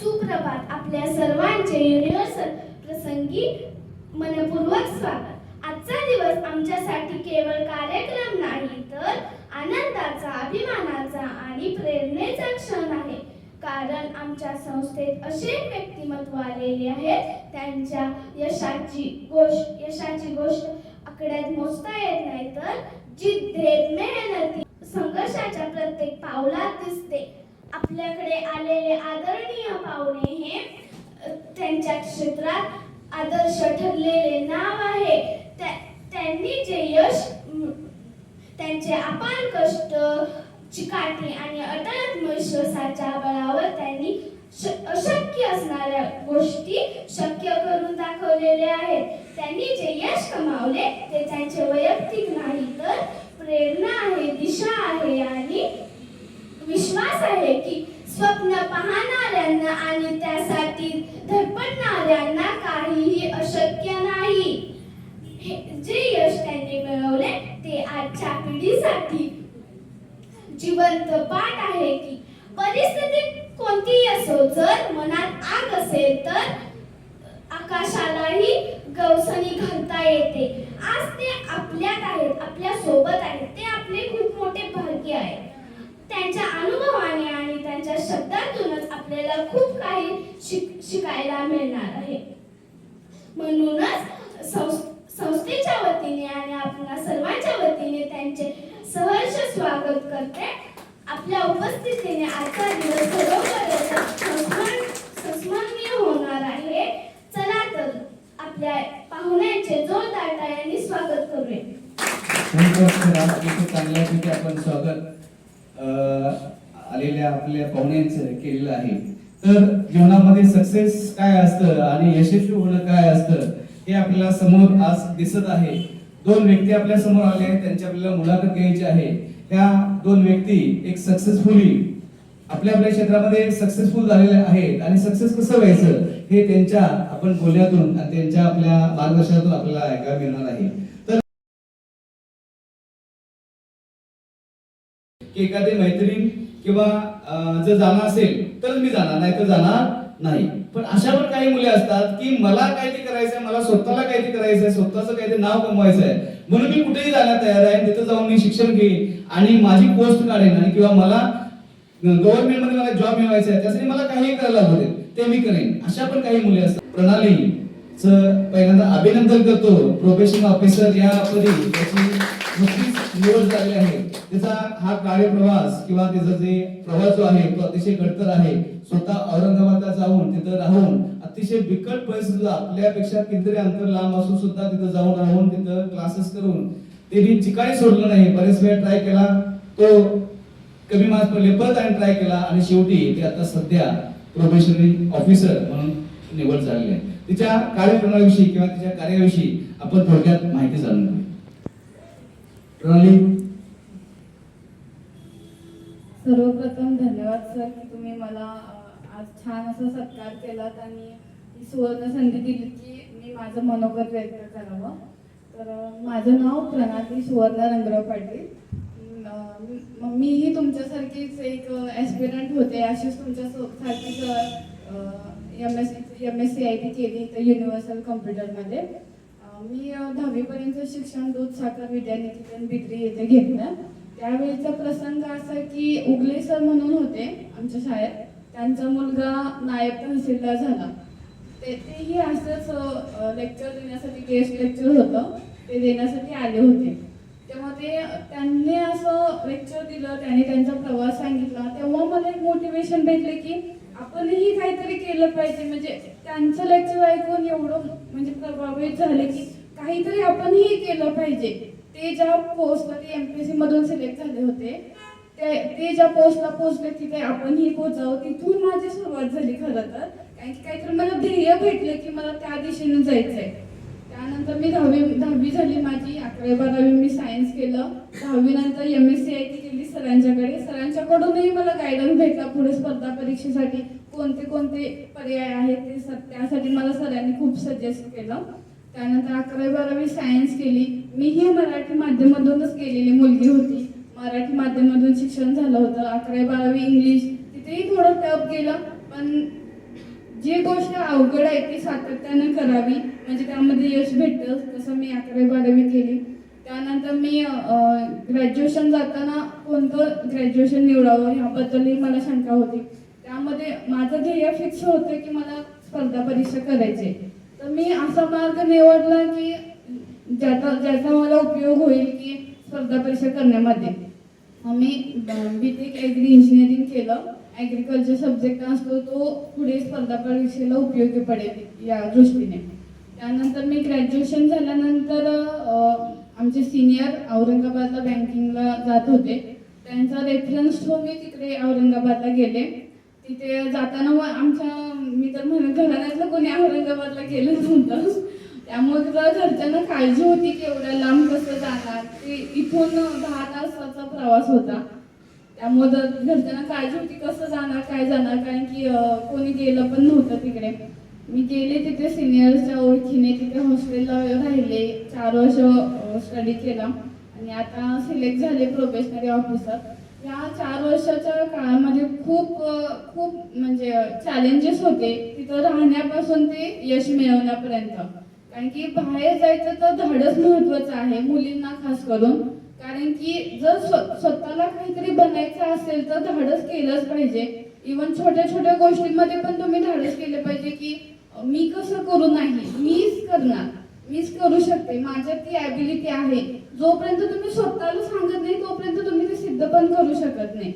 सुप्रभात. आपल्या सर्वांचे युनिव्हर्सल प्रसंगी मनपूर्वक स्वागत. आजचा दिवस आमच्यासाठी केवळ कार्यक्रम नाही तर आनंदाचा अभिमानाचा आणि प्रेरणेचा क्षण आहे. कारण आमच्या संस्थेत असे व्यक्तिमत्व आलेले आहेत त्यांच्या यशाची गोष्ट यशाची गोष्ट आकड्यात मोजता येत नाही तर जिद्देत मेहनती संघर्षाच्या प्रत्येक पावलात दिसते. आपल्याकडे आलेले आदरणीय पाहुणे हे त्यांच्या क्षेत्रात आदर्श ठरलेले नाव आहे. त्या- त्यांनी जे यश त्यांचे अपार कष्ट चिकाटी आणि अटल आत्मविश्वासाच्या बळावर त्यांनी अशक्य असणाऱ्या गोष्टी शक्य करून दाखवलेल्या आहेत. त्यांनी जे यश कमावले ते त्यांचे वैयक्तिक नाही तर प्रेरणा आहे दिशा आहे आणि विश्वास आहे की स्वप्न पाहणाऱ्यांना आणि त्यासाठी धडपडणाऱ्यांना काहीही अशक्य नाही. हे जे यश त्यांनी मिळवले ते आजच्या पिढीसाठी जिवंत पाठ आहे की परिस्थिती कोणतीही असो जर मनात आग असेल तर आकाशालाही गवसणी घालता येते. आज ते आपल्यात आहेत आपल्यासोबत आहेत. ते आपले खूप मोठे भाग्य आहे. त्यांच्या अनुभवाने आणि त्यांच्या शब्दातूनच आपल्याला खूप काही शिक शिकायला मिळणार आहे. म्हणूनच संस्थेच्या वतीने आणि आपल्या सर्वांच्या वतीने त्यांचे सहर्ष स्वागत करते. आपल्या उपस्थितीने आजचा दिवस खरोखरच संस्मरण- संस्मरणीय होणार आहे. चला तर आपल्या पाहुण्यांचे जोरदार टाळ्यांनी स्वागत करूया. आपण स्वागत आलेल्या आपल्या पाहुण्यांचं केलेलं आहे. तर जीवनामध्ये सक्सेस काय असतं आणि यशस्वी होणं काय असतं हे आपल्याला समोर आज दिसत आहे. दोन व्यक्ती आपल्यासमोर आले आहेत त्यांची आपल्याला मुलाखत घ्यायची आहे. त्या दोन व्यक्ती एक सक्सेसफुली आपल्या आपल्या क्षेत्रामध्ये सक्सेसफुल झालेले आहेत आणि सक्सेस कसं व्हायचं हे त्यांच्या आपण बोलण्यातून आणि त्यांच्या आपल्या मार्गदर्शनातून आपल्याला ऐकायला मिळणार आहे. तर एखादी मैत्रीण किंवा जर जाणार असेल तर मी जाणार नाही तर जाणार नाही. पण अशा पण काही मुले असतात की मला काहीतरी करायचं आहे मला स्वतःला काहीतरी करायचं आहे स्वतःचं काहीतरी नाव कमवायचं आहे म्हणून मी कुठेही जायला तयार आहे तिथं जाऊन मी शिक्षण घेईन आणि माझी पोस्ट काढेन आणि किंवा मला गव्हर्नमेंटमध्ये मला जॉब मिळवायचा आहे त्यासाठी मला काही करायला हवं ते मी करेन. अशा पण काही मुले असतात. प्रणाली पहिल्यांदा अभिनंदन करतो. प्रोफेशनल ऑफिसर या पदी त्याची नुकतीच आहे. त्याचा हा कार्यप्रवास किंवा त्याचा जे प्रवास जो आहे तो अतिशय गडतर आहे. स्वतः औरंगाबादला जाऊन तिथं राहून अतिशय बिकट परिस्थिती आपल्यापेक्षा कितीतरी अंतर लांब असून सुद्धा तिथं जाऊन राहून तिथं क्लासेस करून त्यांनी चिकाणी सोडलं नाही. बरेच वेळ ट्राय केला. तो कमी मार्क्स पडले परत आणि ट्राय केला आणि शेवटी ते आता सध्या प्रोफेशनल ऑफिसर म्हणून निवड झालेली आहे. तिच्या कार्यप्रणालीविषयी किंवा तिच्या कार्याविषयी आपण थोडक्यात माहिती जाणून घेऊ. प्रणाली सर्वप्रथम धन्यवाद सर की तुम्ही मला आज छान असा सत्कार केलात आणि ही सुवर्ण संधी दिली की मी माझं मनोगत व्यक्त करावं. तर माझं नाव प्रणाली सुवर्ण रंगराव पाटील. मीही तुमच्यासारखीच एक ॲस्पिरंट होते अशीच तुमच्या M S M S C I T केली तर युनिव्हर्सल कम्प्युटरमध्ये मी दहावीपर्यंत शिक्षण दूध साखर विद्यानिकेतन बिद्री येथे घेतलं. त्यावेळेचा प्रसंग असा की उगले सर म्हणून होते आमच्या शाळेत. त्यांचा मुलगा नायब तहसीलदार झाला. ते तेही असंच लेक्चर देण्यासाठी गेस्ट लेक्चर होतं. ते देण्यासाठी आले होते. तेव्हा ते त्यांनी असं लेक्चर दिलं त्यांनी त्यांचा प्रवास सांगितला. तेव्हा मला एक मोटिवेशन भेटले की आपणही काहीतरी केलं पाहिजे. म्हणजे त्यांचं लेक्चर ऐकून एवढं म्हणजे प्रभावित झाले की काहीतरी आपणही केलं पाहिजे. ते ज्या पोस्टला ते सी मधून सिलेक्ट झाले होते ते ते ज्या पोस्टला पोहोचले तिथे आपणही पोहोचावं. तिथून माझी सुरुवात झाली खरं तर. कारण की काहीतरी मला ध्येय भेटले की मला त्या दिशेने जायचंय. त्यानंतर मी दहावी दहावी झाली माझी अकरावी बारावी मी सायन्स केलं. दहावी नंतर M S C I T केली सरांच्याकडे. सरांच्याकडूनही मला गायडन्स भेटला पुढे स्पर्धा परीक्षेसाठी. कोणते कोणते पर्याय आहेत ते सर त्यासाठी मला सरांनी खूप सजेस्ट केलं. त्यानंतर अकरावी बारावी सायन्स केली. मीही मराठी माध्यमातूनच गेलेली मुलगी होती. मराठी माध्यमातून शिक्षण झालं होतं. अकरावी बारावी इंग्लिश तिथेही थोडं टप गेलं. पण जी गोष्ट अवघड आहे ती सातत्यानं करावी. म्हणजे त्यामध्ये यश भेटतं तसं मी अकरावी बारावी केली त्यानंतर मी ग्रॅज्युएशन जाताना कोणतं ग्रॅज्युएशन निवडावं ह्याबद्दलही मला शंका होती. त्यामध्ये माझं ध्येय फिक्स होतं की मला स्पर्धा परीक्षा करायची तर मी असा मार्ग निवडला की ज्याचा ज्याचा मला उपयोग होईल की स्पर्धा परीक्षा करण्यामध्ये. मी बी टेक ॲग्री इंजिनिअरिंग केलं. ॲग्रिकल्चर सब्जेक्ट असतो तो पुढे स्पर्धा परीक्षेला उपयोगी पडेल या दृष्टीने. त्यानंतर मी ग्रॅज्युएशन झाल्यानंतर आमचे सिनियर औरंगाबादला बँकिंगला जात होते. त्यांचा रेफरन्स ठेवून मी तिकडे औरंगाबादला गेले. तिथे जाताना मग आमच्या मी तर म्हणत घराण्यातलं कोणी औरंगाबादला गेलं नव्हतं. त्यामुळे तुला घरच्यांना काळजी होती की एवढ्या लांब कसं जाणार. ते इथून दहा तासाचा प्रवास होता. त्यामुळे घरच्यांना काळजी होती कसं जाणार काय जाणार कारण की कोणी गेलं पण नव्हतं तिकडे. मी गेले तिथे सिनियरच्या ओळखीने तिथे हॉस्टेलला राहिले. चार वर्ष स्टडी केला. आणि आता सिलेक्ट झाले प्रोफेशनरी ऑफिसर या चार वर्षाच्या काळामध्ये खूप खूप म्हणजे चॅलेंजेस होते. तिथं राहण्यापासून ते यश मिळवण्यापर्यंत. कारण की बाहेर जायचं तर धाडस महत्वाचं आहे मुलींना खास करून. कारण की जर स्वतःला काहीतरी बनायचं असेल तर धाडस केलंच पाहिजे. इवन छोट्या छोट्या गोष्टींमध्ये पण तुम्ही धाडस केले पाहिजे की मी कसं करू नाही? मीच करणार. मीच करू शकते. माझ्यात ती ॲबिलिटी आहे. जोपर्यंत तुम्ही स्वतःला सांगत नाही तोपर्यंत तुम्ही ते सिद्ध पण करू शकत नाही.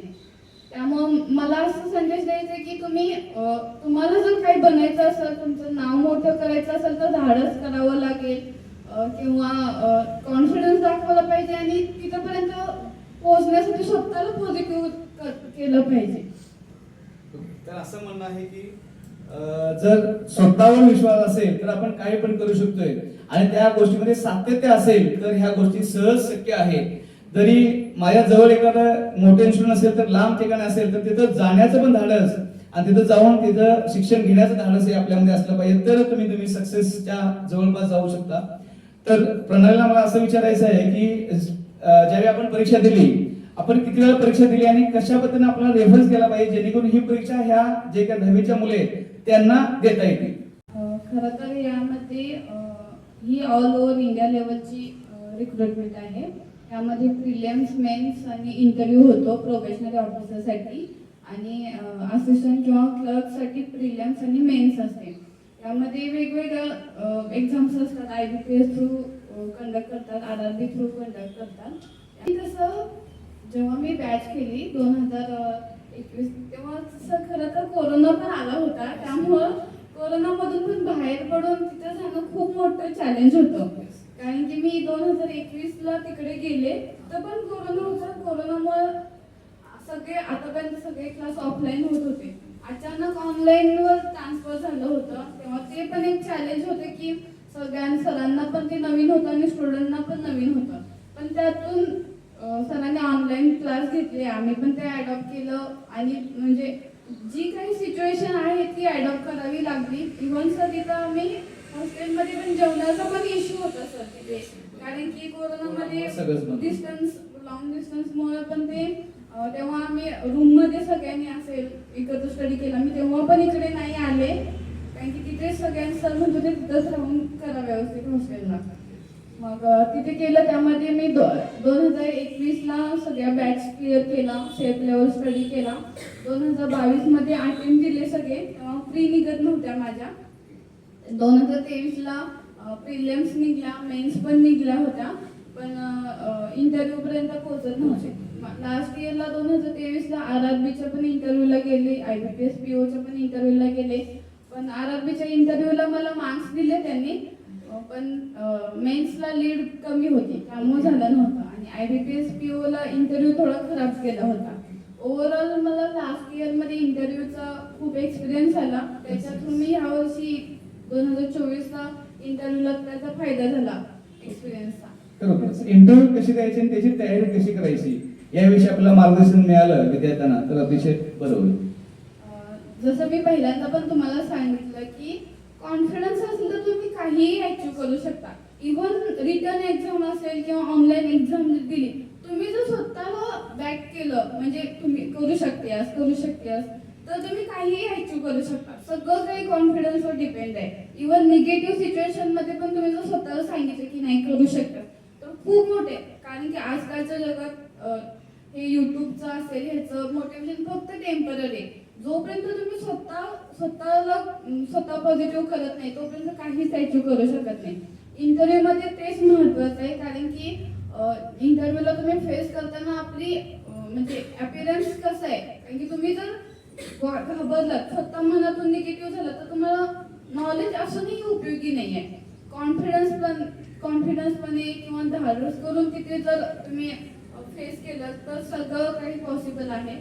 त्यामुळं मला असं संदेश द्यायचा आहे की तुम्ही तुम्हाला जर काही बनायचं असेल तुमचं नाव मोठं करायचं असेल तर धाडस करावं लागेल. किंवा कॉन्फिडन्स दाखवला पाहिजे आणि तिथंपर्यंत पोहोचण्यासाठी स्वतःला पॉझिटिव्ह केलं पाहिजे. तर असं म्हणणं आहे की जर स्वतःवर विश्वास असेल तर आपण काही पण करू शकतोय. आणि त्या गोष्टीमध्ये सातत्य असेल तर ह्या गोष्टी सहज शक्य आहे. जरी माझ्या जवळ एखादं मोठं इन्स्टिट्यूट असेल तर लांब ठिकाणी असेल तर तिथं जाण्याचं पण धाडस आणि तिथं जाऊन तिथं शिक्षण घेण्याचं धाडस हे आपल्यामध्ये असलं पाहिजे तर तुम्ही तुम्ही सक्सेसच्या जवळपास जाऊ शकता. तर प्रणालीला मला असं विचारायचं आहे की ज्यावेळी आपण परीक्षा दिली आपण किती वेळा परीक्षा दिली आणि कशा पद्धतीने आपल्याला रेफरन्स केला पाहिजे जेणेकरून ही परीक्षा ह्या जे काही दहावीच्या मुले त्यांना देता येतील खरं तर यामध्ये ही ऑल ओव्हर इंडिया लेवलची रिक्रुटमेंट आहे. त्यामध्ये प्रिलियम्स मेन्स आणि इंटरव्ह्यू होतो प्रोफेशनल ऑफिसरसाठी आणि असिस्टंट किंवा क्लर्कसाठी प्रिलियम्स आणि मेन्स असते त्यामध्ये वेगवेगळ्या एक्झाम्स असतात. I B P S through conduct करतात. R R B through conduct करतात. आणि तसं जेव्हा मी बॅच केली दोन हजार एकवीस. तेव्हा तसं खरं तर कोरोना पण आला होता. त्यामुळं कोरोनामधून पण बाहेर पडून तिथं जाणं खूप मोठं चॅलेंज होतं. कारण की मी दोन हजार एकवीसला तिकडे गेले. तर पण कोरोना होता. कोरोनामुळे सगळे आतापर्यंत सगळे क्लास ऑफलाईन होत होते. अचानक ऑनलाईनवर ट्रान्सफर झालं होतं. तेव्हा ते पण एक चॅलेंज होते की सगळ्या सरांना पण ते नवीन होतं आणि स्टुडंटना पण नवीन होतं. पण त्यातून सरांनी ऑनलाईन क्लास घेतले. आम्ही पण ते ॲडॉप्ट केलं. आणि म्हणजे जी काही सिच्युएशन आहे ती ॲडॉप्ट करावी लागली. इव्हन सर तिथं आम्ही हॉस्टेलमध्ये पण जेवणाचा पण इश्यू होता सर तिथे. कारण की कोरोनामध्ये. डिस्टन्स लॉंग डिस्टन्समुळे पण ते तेव्हा आम्ही रूममध्ये सगळ्यांनी असेल एकत्र स्टडी केला. मी तेव्हा पण इकडे नाही आले. कारण की तिथे सगळ्यांनी सर म्हणत होते तिथंच राहून करा व्यवस्थित हॉस्टेलला मग तिथे केलं त्यामध्ये मी दो दोन हजार एकवीसला सगळ्या बॅच क्लिअर केला सेफ लेवल स्टडी केला. दोन हजार बावीसमध्ये अटेम्प्ट दिले सगळे तेव्हा फ्री निघत नव्हत्या माझ्या. दोन हजार तेवीसला प्रिलियम्स निघल्या मेन्स पण निघल्या होत्या पण इंटरव्ह्यू पर्यंत पोहोचत नव्हते. लास्ट इयरला दोन हजार तेवीसला आर आर बीच्या पण इंटरव्ह्यूला गेले I B P S P ओच्या पण इंटरव्ह्यूला गेले. पण आर आर बीच्या इंटरव्ह्यूला मला मार्क्स दिले त्यांनी. पण मेन्सला लीड कमी होती. त्यामुळे झालं नव्हतं. आणि I B P S P Ola interview थोडा खराब केला होता. ओव्हरऑल मला लास्ट इयरमध्ये इंटरव्ह्यूचा खूप एक्सपिरियन्स आला. त्याच्या थ्रू मी यावर्षी दोन हजार चोवीसला इंटरव्ह्यूला त्याचा फायदा झाला एक्सपिरियन्सचा बरोबर इंटरव्ह्यू कशी द्यायची आणि त्याची तयारी कशी करायची? याविषयी आपल्याला मार्गदर्शन मिळालं विद्यार्थ्यांना तर अतिशय बरं होईल. अं, जसं मी पहिल्यांदा पण तुम्हाला सांगितलं की कॉन्फिडन्स असेल तर तुम्ही काहीही अचीव करू शकता. इव्हन रिटर्न एक्झाम असेल किंवा ऑनलाईन एक्झाम दिली तुम्ही जर स्वतःला बॅक केलं म्हणजे तुम्ही करू शकते करू शकते तर तुम्ही काहीही अचीव करू शकता. सगळं काही कॉन्फिडन्सवर डिपेंड आहे. इव्हन निगेटिव्ह सिच्युएशनमध्ये पण तुम्ही जर स्वतःला सांगितलं की नाही करू शकता तर खूप मोठे कारण की आजकालच्या जगात हे युट्यूबचं असेल ह्याचं मोटिवेशन फक्त टेंपररी आहे. जोपर्यंत तुम्ही स्वतः स्वतःला स्वतः पॉझिटिव्ह करत नाही तोपर्यंत काहीच अचीव्ह करू शकत नाही. इंटरव्ह्यू मध्ये तेच महत्वाचं आहे कारण की इंटरव्ह्यूला तुम्ही फेस करताना आपली म्हणजे अपिअरन्स कसं आहे? कारण की तुम्ही जर घाबरलात स्वतः मनातून निगेटिव्ह झालं तर तुम्हाला नॉलेज असूनही उपयोगी नाही आहे कॉन्फिडन्स पण कॉन्फिडन्सपणे किंवा धाडस करून तिथे जर तुम्ही फेस केलं तर सगळं काही पॉसिबल आहे.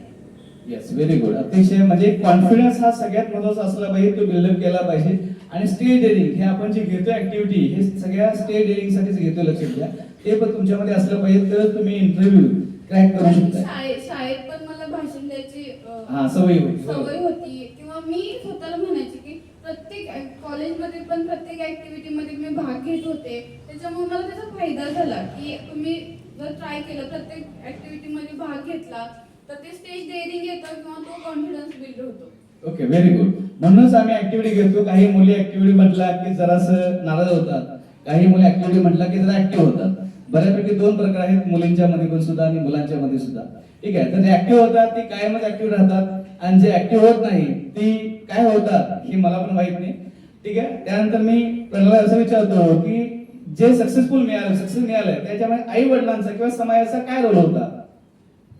येस व्हेरी गुड अतिशय म्हणजे कॉन्फिडन्स हा सगळ्यात महत्त्वाचा असला पाहिजे तो बिल्डअप केला पाहिजे. आणि स्टेज डेअरिंग हे आपण जे घेतो ऍक्टिव्हिटी हे सगळ्या स्टेज डेअरिंग साठीच घेतो लक्षात घ्या. ते पण तुमच्यामध्ये असलं पाहिजे तर तुम्ही इंटरव्ह्यू क्रॅक करू शकता. शाळेत पण मला भाषण द्यायची हा सवय होती सवय होती. किंवा मी स्वतःला म्हणायची की प्रत्येक कॉलेजमध्ये पण प्रत्येक ऍक्टिव्हिटी मध्ये मी भाग घेत होते. त्याच्यामुळे मला त्याचा फायदा झाला की तुम्ही जर ट्राय केलं प्रत्येक ऍक्टिव्हिटी मध्ये भाग घेतला तर ते स्टेज डेअरिंग येतं किंवा तो कॉन्फिडन्स बिल्ड होतो. ओके व्हेरी गुड म्हणूनच आम्ही ऍक्टिव्हिटी घेतो. काही मुली ऍक्टिव्हिटी म्हटला की जरासं नाराज होतात. काही मुली ऍक्टिव्हिटी म्हटला की जरा ऍक्टिव्ह होतात. बऱ्यापैकी दोन प्रकार आहेत मुलींच्या मध्ये पण सुद्धा आणि मुलांच्या मध्ये सुद्धा. ठीक आहे? तर जे ऍक्टिव्ह होतात ती कायमच ऍक्टिव्ह राहतात. आणि जे ऍक्टिव्ह होत नाही ती काय होतात हे मला पण माहीत नाही. ठीक आहे? त्यानंतर मी प्रणाला असं विचारतो की जे सक्सेसफुल मिळालं सक्सेस मिळालंय त्याच्यामध्ये आई वडिलांचा किंवा समाजाचा काय रोल होता?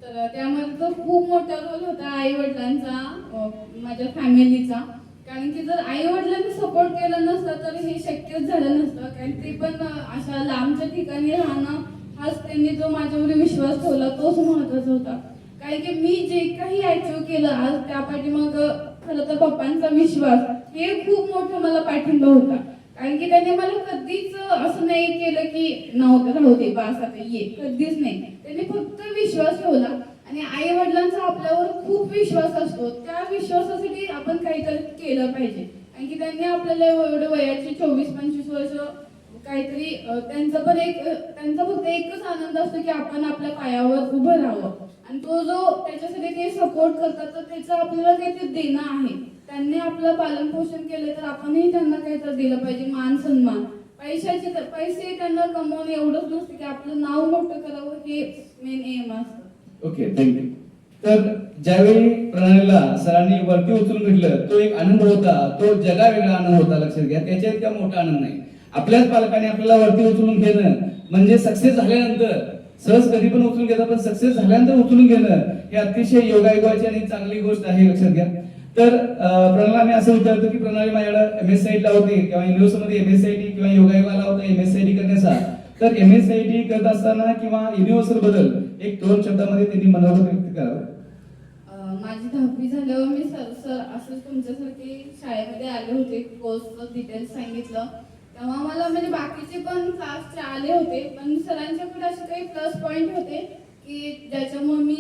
तर त्यामध्ये तो खूप मोठा रोल होता आई वडिलांचा माझ्या फॅमिलीचा. कारण की जर आई वडिलांनी सपोर्ट केला नसता तर हे शक्यच झालं नसतं. कारण ते पण अशा लांबच्या ठिकाणी राहणं हाच त्यांनी जो माझ्यावर विश्वास ठेवला तोच महत्त्वाचा होता. कारण की मी जे काही अचीव केलं आज त्या पाठीमाग खरं तर पप्पांचा विश्वास हे खूप मोठं मला पाठिंबा होता. कारण की त्याने मला कधीच असं नाही केलं की नव्हतं राहू बास आता ये. कधीच नाही. त्यांनी फक्त विश्वास ठेवला आणि आई वडिलांचा आपल्यावर खूप विश्वास असतो. त्या विश्वासासाठी आपण काहीतरी केलं पाहिजे. कारण की त्यांनी आपल्याला एवढे वयाचे चोवीस पंचवीस वर्ष काहीतरी त्यांचं पण एक त्यांचा फक्त एकच आनंद असतो की आपण आपल्या पायावर उभं राहावं. आणि तो जो त्याच्यासाठी ते सपोर्ट करतात तर त्याचं आपल्याला काहीतरी देणं आहे. त्यांनी आपलं पालन पोषण केलं तर आपणही त्यांना काहीतरी दिलं पाहिजे मान सन्मान. पैशाचे तर पैसे त्यांना कमवून एवढंच नसतं की आपलं नाव मोठं करावं हे मेन एम असतं. ओके थँक्यू तर ज्यावेळी प्रणालीला सरांनी वरती उचलून घेतलं तो एक आनंद होता तो जगा वेगळा आनंद होता लक्षात घ्या. त्याच्या इतका मोठा आनंद नाही. आपल्याच पालकाने आपल्याला वरती उचलून घेणं म्हणजे सक्सेस झाल्यानंतर सहज कधी पण उचलून घेतात पण सक्सेस झाल्यानंतर उचलून घेणं हे अतिशय योगायोगाची आणि चांगली गोष्ट आहे लक्षात घ्या. तर प्रणाला मी असं विचारतो की प्रणाली माझ्याकडे एम एस सी टीला होती किंवा युनिव्हर्सिटीमध्ये एम एस सी किंवा योगायोगाला होता एम एस सी करण्याचा. तर एम एस सी करत असताना किंवा युनिव्हर्सल बदल एक दोन शब्दामध्ये त्यांनी मनावर व्यक्त करावं. माझी दहावी झाल्यावर मी सर सर असंच तुमच्यासारखे शाळेमध्ये आले होते कोर्सचं डिटेल्स सांगितलं. तेव्हा मला म्हणजे बाकीचे पण क्लासचे आले होते पण सरांच्याकडे असे काही प्लस पॉईंट होते. की ज्याच्यामुळे मी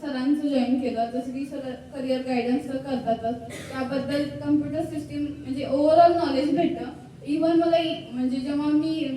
सरांचं जॉईन केलं जसं की सर करिअर गायडन्स तर करतातच. त्याबद्दल कम्प्युटर सिस्टीम म्हणजे ओव्हरऑल नॉलेज भेटतं. इवन मला म्हणजे जेव्हा मी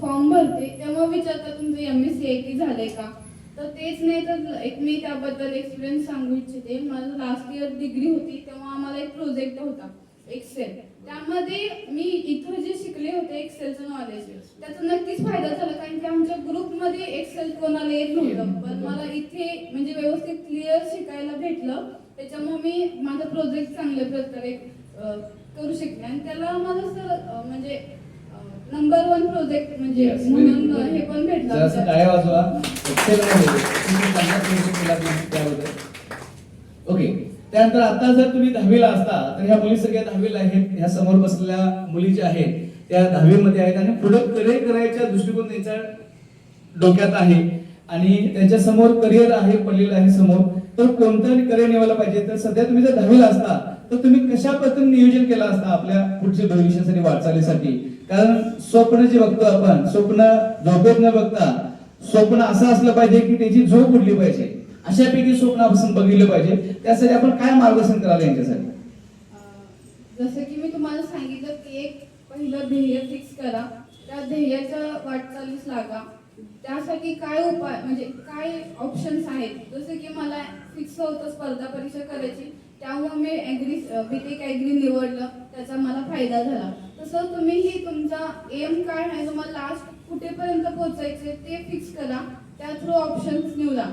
फॉर्म भरते तेव्हा विचारतात तुमचं M S C I T झालंय का? तर तेच नाही तर एक मी त्याबद्दल एक्सपिरियन्स सांगू इच्छिते. माझं लास्ट इयर डिग्री होती तेव्हा आम्हाला एक प्रोजेक्ट होता. एक्सेल त्यामध्ये मी इथं जे शिकले होते एक्सेलचं नॉलेज त्याचा नक्कीच फायदा झाला कारण की आमच्या ग्रुपमध्ये एक्सेल कोणाला येत नव्हतं. पण मला इथे म्हणजे व्यवस्थित क्लिअर शिकायला भेटलं. त्याच्यामुळे मी माझा प्रोजेक्ट चांगल्या प्रकारे करू शकले. आणि त्याला मला सर म्हणजे नंबर वन प्रोजेक्ट म्हणजे म्हणून. हे पण भेटलं ओके त्यानंतर आता जर तुम्ही दहावीला असता तर ह्या मुली सगळ्या दहावीला आहेत. ह्या समोर बसलेल्या मुली ज्या आहेत त्या दहावीमध्ये आहेत आणि पुढे करिअर करायच्या दृष्टिकोन त्यांच्या डोक्यात आहे. आणि त्यांच्यासमोर करिअर आहे पडलेलं आहे समोर. तर कोणतं करिअर निवडलं पाहिजे? तर सध्या तुम्ही जर दहावीला असता तर तुम्ही कशा पद्धतीने नियोजन केलं असता आपल्या पुढच्या भविष्यासाठी वाटचालीसाठी? कारण स्वप्न जे बघतो आपण स्वप्न झोपेत न बघता स्वप्न असं असलं पाहिजे की त्याची झोप उडली पाहिजे. अशापैकी स्वप्न आपण बघितलं पाहिजे. त्यासाठी आपण काय मार्गदर्शन करायला यांच्यासाठी? जसं की मी तुम्हाला सांगितलं की एक पहिलं ध्येय फिक्स करा. त्या ध्येयाच्या वाटचालीस लागा. त्यासाठी काय उपाय म्हणजे काय ऑप्शन्स आहेत? जसं की मला फिक्स होतं स्पर्धा परीक्षा करायची. त्यामुळे मी ॲग्री बीटेक ॲग्री निवडलं. त्याचा मला फायदा झाला. तसं तुम्हीही तुमचा एम काय आहे तुम्हाला लास्ट कुठेपर्यंत पोहोचायचे ते फिक्स करा. त्या थ्रू ऑप्शन्स निवडा.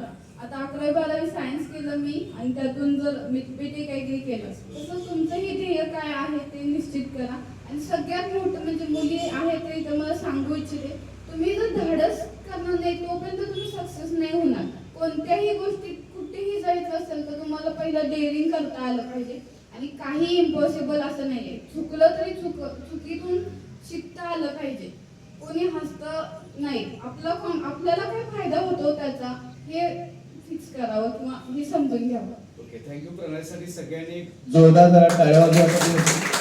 आता अकरावी बारावी सायन्स केलं मी आणि त्यातून जर मी बीटेक ॲग्री केलं. तसं तुमचंही ध्येय काय आहे ते निश्चित करा. आणि सगळ्यात मोठं म्हणजे मुली आहेत ते इथं मला सांगू इच्छिते तुम्ही जर धाडस करणार नाही तोपर्यंत तुम्ही सक्सेस नाही होणार. कोणत्याही गोष्टीत कुठेही जायचं असेल तर तुम्हाला पहिलं डेअरिंग करता आलं पाहिजे. आणि काही इम्पॉसिबल असं नाही आहे चुकलं तरी चुक चुकीतून शिकता आलं पाहिजे. कोणी हसतं नाही. आपला आपल्याला काय फायदा होतो त्याचा? हे करावं किंवा हे समजून घ्यावं. ओके थँक्यू प्रणयसाठी सगळ्यांनी जोरदार जरा टाळ्या वाजवा आपण.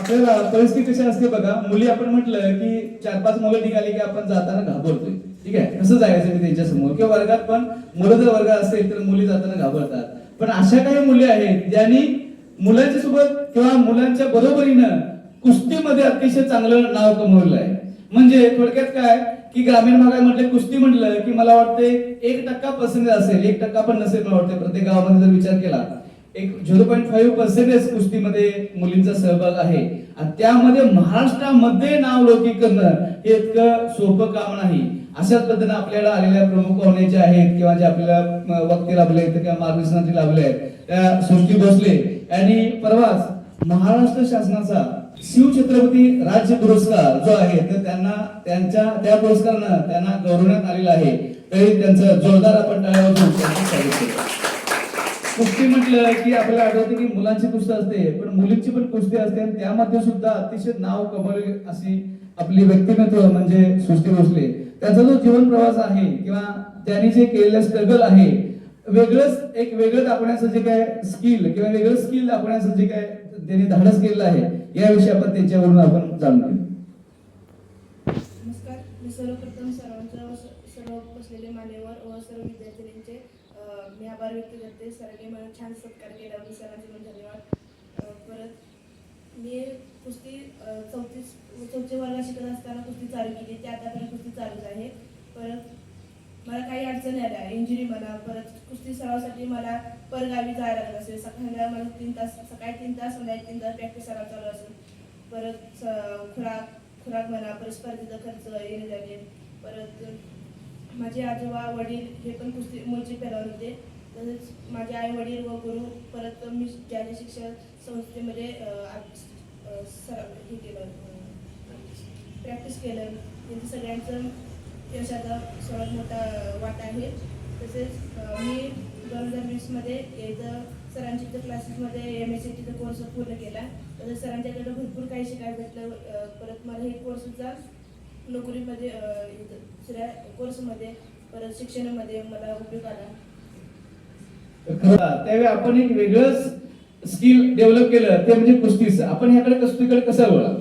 आपल्याला परिस्थिती कशी असते बघा मुली आपण म्हटलं की चार पाच मुलं निघाली की आपण जाताना घाबरतोय. ठीक आहे? कसं जायचं मी त्यांच्यासमोर. किंवा वर्गात पण मुलं जर वर्गात असेल तर मुली जाताना घाबरतात. पण अशा काही मुली आहेत ज्यांनी मुलांच्या सोबत किंवा मुलांच्या बरोबरीनं कुस्तीमध्ये अतिशय चांगलं नाव कमवलं आहे म्हणजे थोडक्यात काय? की ग्रामीण भागात म्हटलं कुस्ती म्हटलं की मला वाटते एक टक्का पर्सेंटेज असेल एक टक्का पण नसेल मला वाटते प्रत्येक गावामध्ये जर विचार केला एक झिरो पॉईंट फाईव्ह पर्सेंटेज कुस्तीमध्ये मुलींचा सहभाग आहे. आणि त्यामध्ये महाराष्ट्रामध्ये नाव लौकिक करणं हे इतकं सोपं काम नाही. अशाच पद्धतीने आपल्याला आलेल्या प्रमुख पाहुणे जे आहेत किंवा जे आपल्याला वक्ते लाभले आहेत किंवा मार्गदर्शनाचे लाभले आहेत त्या सृष्टी भोसले यांनी परवाच महाराष्ट्र शासनाचा शिवछत्रपती राज्य पुरस्कार जो आहे तर त्यांना त्यांच्या त्या पुरस्कारानं त्यांना गौरवण्यात आलेला आहे. तरी त्यांचं जोरदार आपण कुस्ती म्हटलं की आपल्याला आठवते की मुलांची कुस्ती असते पण मुलींची पण कुस्ती असते आणि त्यामध्ये सुद्धा अतिशय नाव कमवली अशी आपली व्यक्तिमत्व म्हणजे सृष्टी भोसले. त्याचा जो जीवन प्रवास आहे किंवा त्यांनी जे केलेलं स्ट्रगल आहे वेगळंच एक वेगळं दाखवण्याचं जे काय स्किल किंवा वेगळं स्किल दाखवण्याचं जे काय त्यांनी धाडस केलेलं आहे याविषयी आपण त्यांच्यावरून आपण जाणून घेऊ. नमस्कार. मी सर्वप्रथम सर्वांचं सर्व बसलेले मान्यवर व सर्व विद्यार्थिनींचे मी आभार व्यक्त करते. सरांनी मला छान सत्कार केला. मी सरांचे पण धन्यवाद. परत मी कुस्ती चौतीस चौथी चौथी वर्गात शिकत असताना कुस्ती चालू केली. ते आतापर्यंत कुस्ती चालूच आहे परत मला काही अडचणी आल्या. इंजुरी म्हणा परत कुस्ती सरावासाठी मला परगावी जायला लागलं असेल. सकाळी मला तीन तास सकाळी तीन तास संध्याकाळी तीन तास प्रॅक्टिस सराव चालू असेल. परत स- खुराक खुराक म्हणा परत स्पर्धेचा खर्च येणे जाणे परत माझे आजोबा वडील हे पण कुस्ती मूळचे पेलावर होते. तसेच माझे आई वडील व गुरु परत मी ज्या ज्या शिक्षण संस्थेमध्ये सराव हे केलं प्रॅक्टिस केलं. त्यांचं सगळ्यांचं यशाचा सर्वात मोठा वाटा आहे. तसेच मी दोन हजार वीसमध्ये इथं सरांच्या इथं क्लासेसमध्ये एम एस सी टीचा कोर्स पूर्ण केला. तसंच सरांच्याकडे भरपूर काही शिकायला भेटलं. परत मला हे कोर्सचा नोकरीमध्ये दुसऱ्या कोर्समध्ये परत शिक्षणामध्ये मला उपयोग आला. त्यावेळी आपण एक वेगळंच स्किल डेव्हलप केलं. ते म्हणजे कुस्तीचं आपण ह्याकडे कुस्तीकडे कसं वळा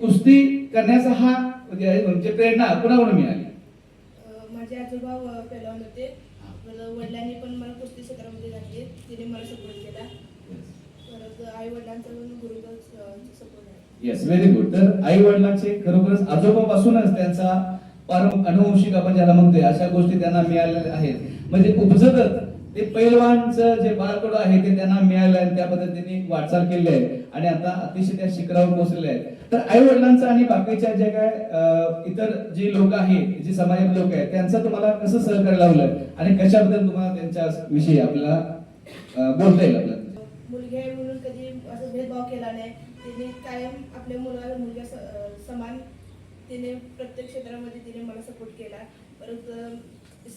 कुस्ती करण्याचा हा म्हणजे म्हणजे प्रेरणा कुणाकडून मिळाली? माझे आजोबा व पेलवान होते. मला वडिलांनी पण मला कुस्ती क्षेत्रामध्ये घातली. तिने मला सपोर्ट केला. परत आई वडिलांचा पण गुरुचा सपोर्ट आहे. येस व्हेरी गुड तर आई वडिलांचे खरोखरच आजोबापासूनच त्यांचा पारं अनुवंशिक आपण ज्याला म्हणतोय अशा गोष्टी त्यांना मिळालेल्या आहेत. म्हणजे उपजतच ते पैलवानचं जे बाळकडू आहे ते त्यांना मिळालं आणि त्या पद्धतीने वाटचाल केली आहे. आणि आता अतिशय त्या शिखरावर पोहोचलेले आहेत. तर आई वडिलांचं आणि बाकीच्या जे काय इतर जे लोक आहेत जे समाजात लोक आहेत त्यांचं तुम्हाला कसं सहकार्य लावलं आणि कशाबद्दल तुम्हाला त्यांच्या विषयी आपल्याला बोलता येईल आपल्याला? मुलगी आहे म्हणून कधी असं भेदभाव केला नाही. तिने कायम आपल्या मुलाला मुलगा समान तिने प्रत्येक क्षेत्रामध्ये तिने मला सपोर्ट केला. परत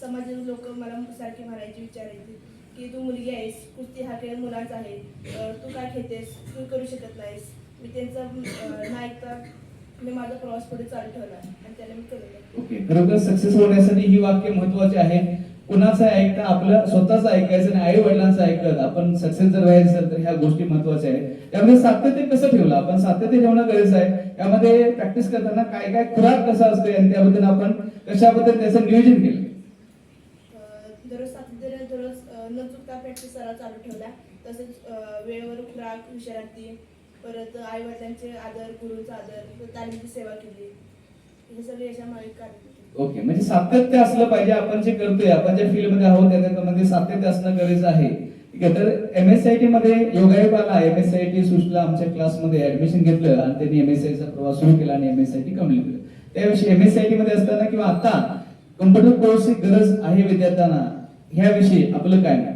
समाजातील लोक मला सारखी म्हणायचे विचारायची की तू मुलगी आहेस कुस्ती हा खेळ मुलांचा आहे तू काय खेळतेस? तू करू शकत नाहीस. मी त्यांचा नाही ऐकता मी माझा प्रवास पुढे चालू ठेवला आणि त्याला मी केलेलं ओके खरोखर सक्सेस होण्यासाठी ही वाक्य महत्वाची आहे. कुणाचं ऐकता आपलं स्वतःच ऐकायचं आणि आई वडिलांचं ऐकत आपण सक्सेस जर व्हायचं असेल तर ह्या गोष्टी महत्त्वाच्या आहेत. त्यामध्ये सातत्य कसं ठेवलं? आपण सातत्य ठेवणं गरजेचं आहे. त्यामध्ये प्रॅक्टिस करताना काय काय खुराक कसा असतो आणि त्याबद्दल आपण कशाबद्दल त्याचं नियोजन केलं अ, दररोज सातत्याने दररोज अ, न चुकता प्रॅक्टिस सराव चालू ठेवला तसेच वेळेवर खुराक विश्रांती परत आई वडिलांचे आदर गुरुचा आदर तालीमची सेवा केली. हे सगळे याच्यामागे ओके म्हणजे सातत्य असलं पाहिजे आपण जे करतोय आपण ज्या फील्डमध्ये आहोत त्याच्यामध्ये सातत्य असणं गरजेचं आहे. ठीक आहे तर एम एस आय टी मध्ये योगायोगाला एम एस आय टी सुशला आमच्या क्लासमध्ये ऍडमिशन घेतलं आणि त्यांनी एम एस आय चा प्रवास सुरू केला आणि M S I T complete केलं. त्याविषयी एम एस आय टी मध्ये असताना किंवा आता कम्प्युटर कोर्सची गरज आहे विद्यार्थ्यांना. ह्याविषयी आपलं काय नाही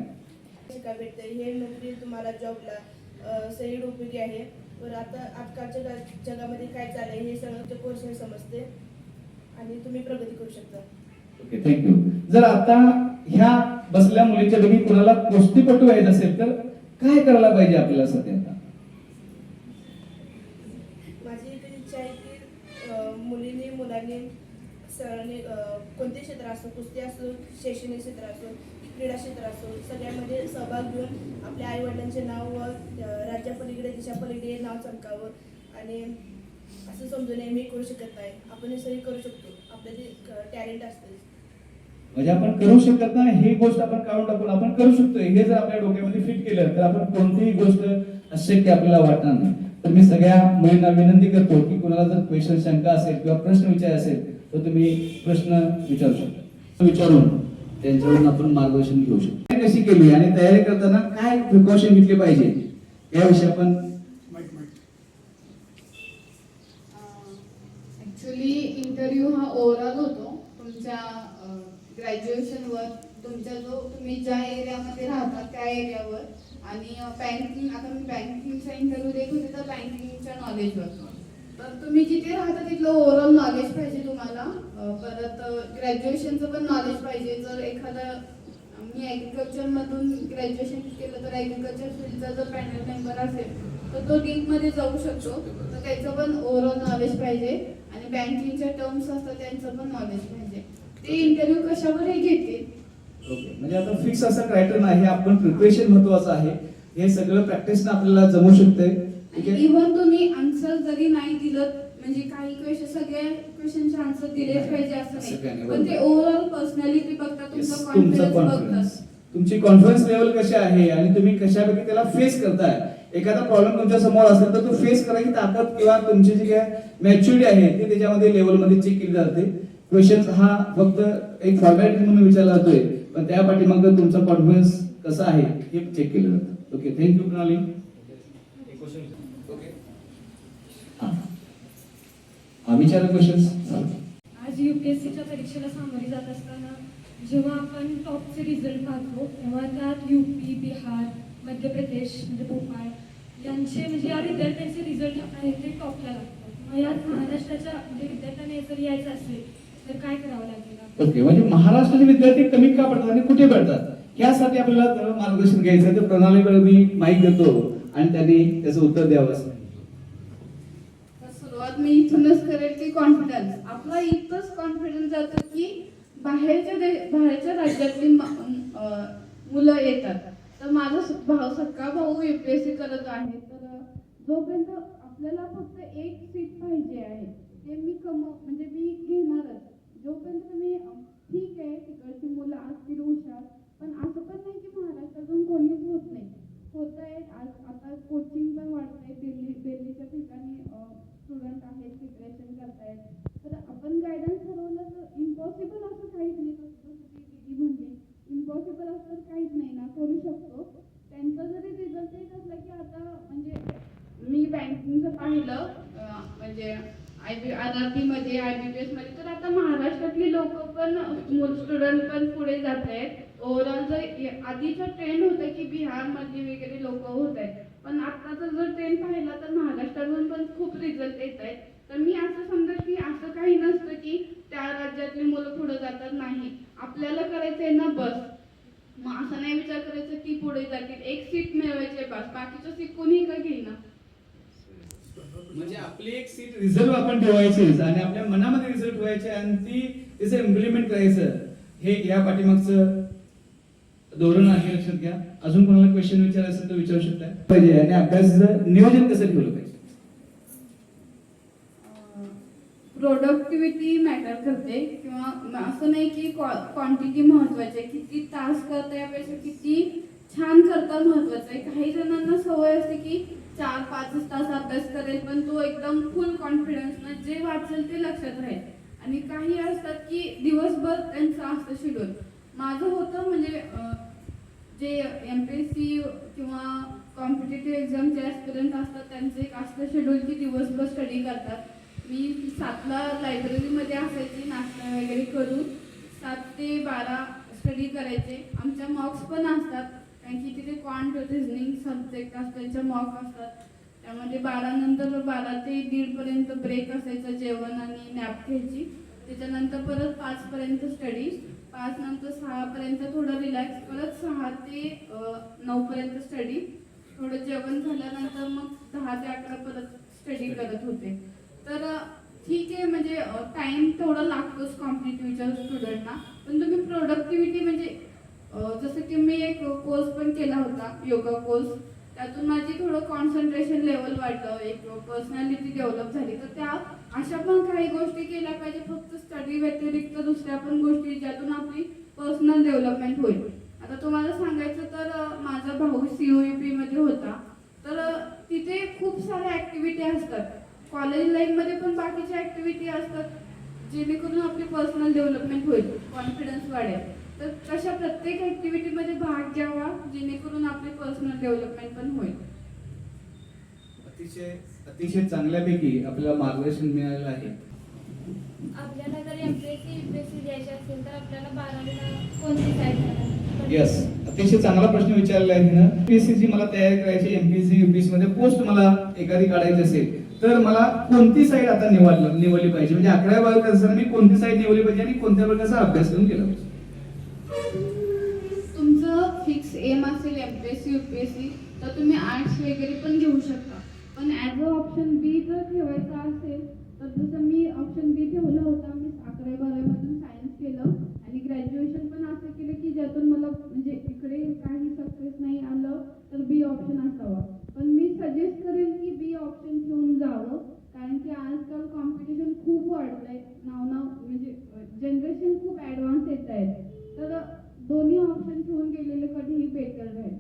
भेटते हे नोकरी तुम्हाला जॉबला सैड उपयोगी आहे. तर आता आजकालच्या जगा- जगामध्ये काय चाललंय हे सगळं कोर्सने समजते. आणि तुम्ही प्रगती करू शकता. ओके थँक्यू जर आता ह्या बसल्या मुलीच्या पैकी कोणाला कुस्तीपटू व्हायचं असेल तर काय करायला पाहिजे आपल्याला सध्या सगळ्यांनी कोणते क्षेत्र असो कुस्ती असो शैक्षणिक क्षेत्र असो क्रीडा क्षेत्र असो सगळ्यामध्ये सहभाग घेऊन आपल्या आई वडिलांचे नाव व राज्यापलीकडे देशापलीकडे नाव चमकावं आणि असं समजून नये मी करू शकत नाही. आपण हे सगळी करू शकतो. आपलं जे टॅलेंट असतं म्हणजे आपण करू शकत नाही ही गोष्ट आपण काढून टाकून आपण करू शकतो हे जर आपल्या डोक्यामध्ये फिट केलं तर आपण कोणतीही गोष्ट अशक्य आपल्याला वाटणार नाही. तर मी सगळ्या मुलींना विनंती करतो की कोणाला जर क्वेश्चन शंका असेल किंवा प्रश्न विचार असेल तर तुम्ही प्रश्न विचारू शकता. विचारून त्यांच्याकडून आपण मार्गदर्शन घेऊ शकतो. कशी केली आणि तयारी करताना काय प्रिकॉशन घेतले पाहिजे? याविषयी आपण ॲक्च्युली इंटरव्ह्यू हा ओव्हरऑल होतो. तुमच्या ग्रॅज्युएशनवर तुमच्या जो तुम्ही ज्या एरियामध्ये राहता त्या एरियावर आणि बँकिंग आता मी बँकिंगचा इंटरव्ह्यू देत होते तर बँकिंगच्या नॉलेजवर तर तुम्ही जिथे राहता तिथलं ओव्हरऑल नॉलेज पाहिजे तुम्हाला. परत ग्रॅज्युएशनचं पण नॉलेज पाहिजे. जर एखादं मी ॲग्रिकल्चरमधून ग्रॅज्युएशन केलं तर ॲग्रिकल्चर फील्डचा जर पॅनल मेंबर असेल तर तो लिंकमध्ये जाऊ शकतो. तर त्याचं पण ओव्हरऑल नॉलेज पाहिजे. आणि बँकिंगच्या टर्म्स असतात त्यांचं पण नॉलेज पाहिजे. ते इंटरव्ह्यू कशावरही घेतील. ओके म्हणजे आता फिक्स असा क्रायटेरिया नाही. आपण प्रिपरेशन महत्वाचं आहे. हे सगळं प्रॅक्टिसनं आपल्याला जमू शकते इव्हन तुम्ही आन्सर जरी नाही दिलं म्हणजे काही क्वेश्चन सगळ्या क्वेश्चनचे आन्सर दिलेच पाहिजे असं नाही. पण ते. ओव्हरऑल पर्सनॅलिटी बघता तुमचा कॉन्फिडन्स कॉन्फिडन्स बघतात तुमची कॉन्फिडन्स लेवल कशी आहे आणि तुम्ही कशापैकी त्याला फेस करताय? एखादा प्रॉब्लेम तुमच्यासमोर असेल तर तो फेस करायची ताकद किंवा तुमची जी काय मॅच्युरिटी आहे ती त्याच्यामध्ये लेवलमध्ये चेक केली जाते. क्वेश्चन हा फक्त एक फॉर्मॅलिटी म्हणून विचारला जातोय. पण त्या पाठीमाग तुमचा कॉन्फिडन्स कसा आहे हे चेक केलं जातं. ओके थँक्यू प्रणाली ओके हा विचारा क्वेश्चन्स आज युपीएससीच्या परीक्षेला सामोरे जात असताना जेव्हा आपण टॉपचे रिझल्ट पाहतो तेव्हा त्यात युपी बिहार मध्य प्रदेश म्हणजे भोपाळ यांचे म्हणजे या विद्यार्थ्यांचे रिझल्ट आहेत ते टॉपला लागतात. मग यात महाराष्ट्राच्या म्हणजे विद्यार्थ्यांना जर यायचं असेल तर काय करावं लागेल? ओके म्हणजे महाराष्ट्राचे विद्यार्थी कमी का पडतात आणि कुठे पडतात? यासाठी आपल्याला त्याला मार्गदर्शन घ्यायचं आहे. तर प्रणालीकडे मी माहीत देतो आणि त्यांनी त्याचं उत्तर द्यावं असं. तर सुरुवात मी इथूनच करेल कॉन्फिडन्स आपला इतकंच कॉन्फिडन्स जातो की बाहेरच्या दे बाहेरच्या राज्यातली मुलं येतात. तर माझा भाऊ सक्का भाऊ यू पी एस सी करत आहे. तर जोपर्यंत आपल्याला फक्त एक सीट पाहिजे आहे ते मी कम म्हणजे मी घेणारच. जोपर्यंत मी ठीक आहे तिकडची मुलं असतील हुशार पण असं पण नाही की महाराष्ट्रातून कोणीच होत नाही. होत आहे आज आता कोचिंग पण वाढत आहे दिल्ली दिल्लीच्या ठिकाणी स्टुडंट आहेत प्रिपरेशन करतायत तर आपण गायडन्स ठरवलं तर इम्पॉसिबल असं काहीच नाही जसं की दीदी म्हणली इम्पॉसिबल असं तर काहीच नाही ना करू शकतो त्यांचा जरी रिझल्ट येत असला की आता म्हणजे मी बँकिंगचं पाहिलं म्हणजे आय बी आर आरमध्ये आय बी पी एसमध्ये तर आता महाराष्ट्रातली लोक पण स्टुडंट पण पुढे जात आहेत. ओव्हरऑल जर आधीचा ट्रेंड होता की बिहारमधली वगैरे लोक होत आहेत. पण आत्ताचा जर ट्रेंड पाहिला तर महाराष्ट्रातून पण खूप रिझल्ट येत आहेत. तर मी असं समजत की असं काही नसतं की त्या राज्यातली मुलं पुढे जातात नाही. आपल्याला करायचं आहे ना बस. मग असं नाही विचार करायचं की पुढे जातील. एक सीट मिळवायची बस. बाकीचं सीट कोणी का घेईना. म्हणजे आपली एक सीट रिझर्व आपण ठेवायचीच आणि आपल्या मनामध्ये रिझल्ट ठेवायचे आणि ती त्याचं इम्प्लिमेंट करायचं हे या पाठीमागचं धोरण आहे लक्षात घ्या. अजून कोणाला क्वेश्चन विचारायचं असेल तर विचारू शकता. पाहिजे आणि अभ्यासाचं नियोजन कसं ठेवलं पाहिजे? प्रोडक्टिव्हिटी मॅटर करते किंवा असं नाही की क्वांटिटी महत्वाची आहे. किती तास करता यापेक्षा किती छान करता महत्वाचं आहे. काही जणांना सवय असते की चार पाच तास अभ्यास करेल पण तो एकदम फुल कॉन्फिडन्सनं जे वाचेल ते लक्षात राहील. आणि काही असतात की दिवसभर त्यांचं असतं शेड्यूल माझं होतं म्हणजे जे एम पी एस सी किंवा कॉम्पिटेटिव्ह एक्झामचे ॲस्पिरंट असतात त्यांचं एक असतं शेड्यूल की दिवसभर स्टडी करतात. मी सातला लायब्ररीमध्ये असायची नाश्ता वगैरे करून सात ते बारा स्टडी करायचे. आमच्या मॉक्स पण असतात. कारण की तिथे क्वांट रिझनिंग सब्जेक्ट असतात त्यांच्या मॉक असतात. त्यामध्ये बारा नंतर बारा ते दीडपर्यंत ब्रेक असायचा जेवण आणि नॅप घ्यायची. त्याच्यानंतर परत पाचपर्यंत स्टडी पाच नंतर सहापर्यंत थोडं रिलॅक्स परत सहा ते नऊपर्यंत स्टडी थोडं जेवण झाल्यानंतर मग दहा ते अकरा परत स्टडी करत होते. तर ठीक आहे म्हणजे टाइम तेवढा लागतोच कॉम्पिटेटिव्हच्या स्टुडंटना पण तुम्ही प्रोडक्टिव्हिटी म्हणजे जसं की मी एक कोर्स पण केला होता योगा कोर्स त्यातून माझी थोडं कॉन्सन्ट्रेशन लेवल वाढलं एक पर्सनॅलिटी डेव्हलप झाली. तर त्या अशा पण काही गोष्टी केल्या पाहिजे. फक्त स्टडी व्यतिरिक्त दुसऱ्या पण गोष्टी ज्यातून आपली पर्सनल डेव्हलपमेंट होईल. आता तुम्हाला सांगायचं तर माझा भाऊ सीओईपी मध्ये होता. तर तिथे खूप साऱ्या ऍक्टिव्हिटी असतात. कॉलेज लाईफमध्ये पण बाकीच्या ऍक्टिव्हिटी असतात जेणेकरून आपली पर्सनल डेव्हलपमेंट होईल कॉन्फिडन्स वाढेल. तर तशा प्रत्येक ऍक्टिव्हिटीमध्ये भाग घ्यावा जेणेकरून आपली पर्सनल डेव्हलपमेंट पण होईल. अतिशय अतिशय चांगल्यापैकी आपल्याला मार्गदर्शन मिळालेलं आहे. आपल्याला जर एमपीएससी युपीएससी द्यायची असेल तर आपल्याला बारावीला कोणती साईड येस अतिशय चांगला प्रश्न विचारलेला आहे तिनं पीएससी ची मला तयारी करायची एमपीएससी युपीएससी मध्ये पोस्ट मला एखादी काढायची असेल तर मला कोणती साईड आता निवडलं निवडली पाहिजे? म्हणजे अकराव्या वर्गात असताना मी कोणती साईड निवडली पाहिजे आणि कोणत्या प्रकारचा अभ्यास करून केला पाहिजे? तुमचं फिक्स एम असेल M P S C U P S C तर तुम्ही आर्ट्स वगैरे पण घेऊ शकता. पण ॲज अ ऑप्शन बी जर ठेवायचा असेल तर जसं मी ऑप्शन बी ठेवला होता मी अकरावी बारावीमधून सायन्स केलं. आणि ग्रॅज्युएशन पण असं केलं की ज्यातून मला म्हणजे इकडे काही सक्सेस नाही आलं तर बी ऑप्शन असावा. पण मी सजेस्ट करेन की बी ऑप्शन ठेवून जावं. कारण की आजकाल कॉम्पिटिशन खूप वाढलंय. नाव नाव म्हणजे जनरेशन खूप ॲडव्हान्स येत आहे. तर दोन्ही ऑप्शन ठेवून गेलेले कधीही बेटर राहील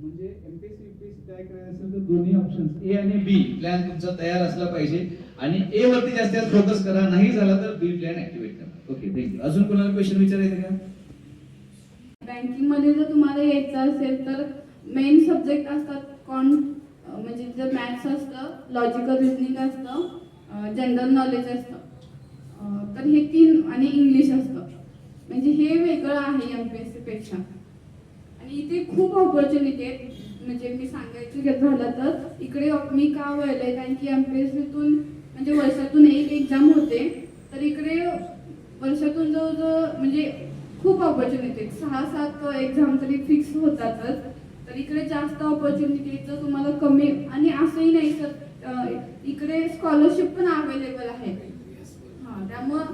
म्हणजे एमपीएससी युपीएससी तयार करायचं असेल तर दोन्ही ऑप्शन ए आणि बी प्लॅन तुमचा तयार असला पाहिजे. आणि ए वरती जास्त फोकस करा नाही झाला तर बी प्लॅन ऍक्टिव्हेट करा. ओके थँक्यू अजून कोणाला क्वेश्चन विचारायचं का? बँकिंगमध्ये जर तुम्हाला यायचं असेल तर मेन सब्जेक्ट असतात कॉन म्हणजे जर मॅथ्स असतं लॉजिकल रिजनिंग असतं जनरल नॉलेज असतं. तर हे तीन आणि इंग्लिश असतं. म्हणजे हे वेगळं आहे एम पी एस सीपेक्षा आणि इथे खूप ऑपॉर्च्युनिटी आहेत. म्हणजे मी सांगायचं झालं तर इकडे मी का वळले? कारण की एम पी एस सीतून म्हणजे वर्षातून एक एक्झाम होते. तर इकडे वर्षातून जवळजवळ म्हणजे खूप ऑपॉर्च्युनिटी सहा सात एक्झाम तरी फिक्स होतातच. तर इकडे जास्त ऑपॉर्च्युनिटी तर तुम्हाला कमी आणि असंही नाही तर अं, इकडे स्कॉलरशिप पण अवेलेबल आहे. हां त्यामुळं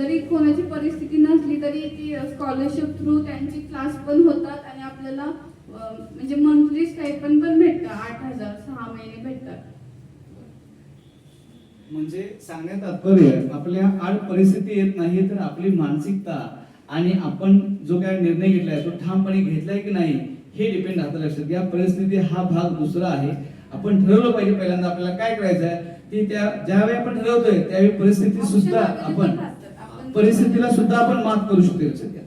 जरी कोणाची परिस्थिती नसली तरी ती स्कॉलरशिप थ्रू त्यांची क्लास पण होतात आणि आपल्याला म्हणजे मंथली स्टायपन पण भेटतं. आठ हजार सहा महिने भेटतात. म्हणजे सांगण्यात तात्पर्य आपल्या आड परिस्थिती येत नाही तर आपली मानसिकता आणि आपण जो काय निर्णय घेतलाय तो ठामपणे घेतलाय की नाही हे डिपेंड राहतं लक्षात या परिस्थिती हा भाग दुसरा आहे. आपण ठरवलं पाहिजे पहिल्यांदा आपल्याला काय करायचं आहे की त्या ज्यावेळी आपण ठरवतोय त्यावेळी परिस्थिती सुद्धा आपण परिस्थितीला सुद्धा आपण मात करू शकतो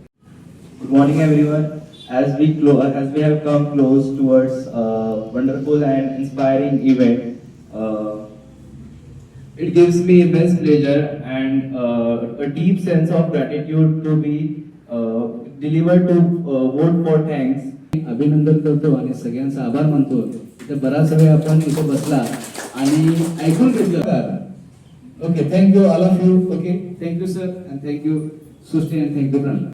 Good morning, everyone. As we clo- as we have come close towards a wonderful and inspiring event, uh, it gives me immense pleasure and uh, a deep sense of gratitude to be uh, delivered to uh, vote for thanks. अभिनंदन करतो आणि सगळ्यांचा आभार मानतो इथे बराच वेळ आपण इथे बसला आणि ऐकून घेतलं Okay, thank you all of you. Okay, thank you sir and thank you Sushti and thank you Brandon.